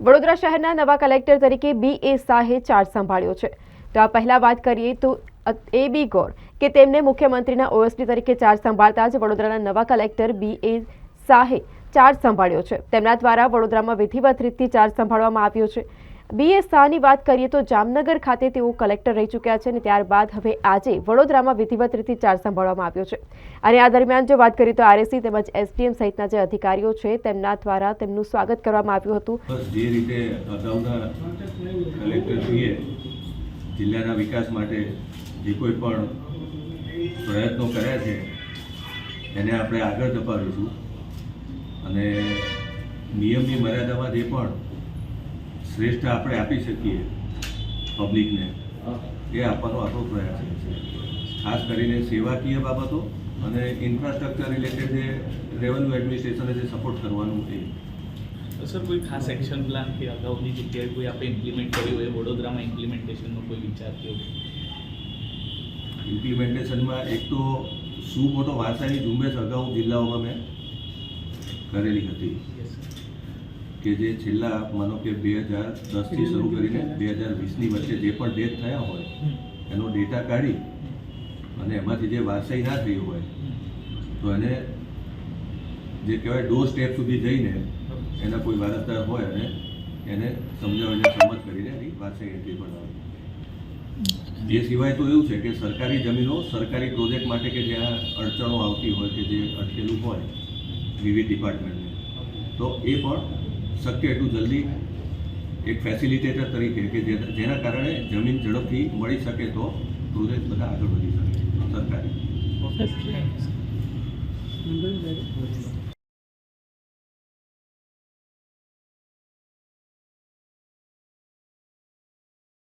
વડોદરા શહેરના નવા કલેક્ટર તરીકે બી એ શાહે ચાર્જ સંભાળ્યો છે. તો આ પહેલા વાત કરીએ તો એ બી ગોર, કે તેમને મુખ્યમંત્રીના ઓએસડી તરીકે ચાર્જ સંભાળતા જ વડોદરાના નવા કલેક્ટર બી એ શાહે ચાર્જ સંભાળ્યો છે. તેમના દ્વારા વડોદરામાં વિધિવત રીતથી ચાર્જ સંભાળવામાં આવ્યો છે. બી એ શાહની વાત કરીએ તો જામનગર ખાતે તેઓ કલેક્ટર રહી ચૂક્યા છે અને ત્યારબાદ હવે આજે વડોદરામાં વિધિવત રીતે ચાર્જ સંભાળવામાં આવ્યો છે. અને આ દરમિયાન જો વાત કરીએ તો આરએસી તેમજ એસડીએમ સહિતના જે અધિકારીઓ છે તેમના દ્વારા તેમનું સ્વાગત કરવામાં આવ્યું હતું. જે રીતે અગાઉના કલેક્ટરશ્રીએ જિલ્લાના વિકાસ માટે જે કોઈ પણ પ્રયત્નો કર્યા છે, એને આપણે આગળ ધપાવીશું. અને નિયમની મર્યાદામાં જે પણ શ્રેષ્ઠ આપણે આપી શકીએ પબ્લિકને એ આપવાનો આપણો પ્રયાસ છે. ખાસ કરીને સેવાકીય બાબતો અને ઇન્ફ્રાસ્ટ્રક્ચર રિલેટેડ જે રેવન્યુ એડમિનિસ્ટ્રેશને જે સપોર્ટ કરવાનું એ. સર કોઈ ખાસ એક્શન પ્લાન કે અગાઉની જગ્યાએ કોઈ આપણે ઇમ્પ્લિમેન્ટ કર્યું હોય વડોદરામાં ઇમ્પ્લિમેન્ટેશનનો કોઈ વિચાર થયો ઇમ્પ્લિમેન્ટેશનમાં એક તો શું મોટો વારસાની ઝુંબેશ અગાઉ જિલ્લાઓમાં મેં કરેલી હતી. કે જે છેલ્લા માનો કે બે હજાર દસથી શરૂ કરીને બે હજાર વીસની વચ્ચે જે પણ ડેથ થયા હોય એનો ડેટા કાઢી અને એમાંથી જે વારસાઈ ના થઈ હોય તો એને જે કહેવાય ડો સ્ટેપ સુધી જઈને એના કોઈ વારસદાર હોય અને એને સમજાવીને સંમત કરીને એની વારસાઈ એન્ટ્રી પણ એ સિવાય તો એવું છે કે સરકારી જમીનો સરકારી પ્રોજેક્ટ માટે કે જ્યાં અડચણો આવતી હોય કે જે અટકેલું હોય વિવિધ ડિપાર્ટમેન્ટને તો એ પણ શક્ય એટલું જલ્દી એક ફેસિલિટેટર તરીકે કે જેના કારણે જમીન ઝડપથી મળી શકે તો પ્રોજેક્ટ બધા આગળ વધી શકે. સરકારી.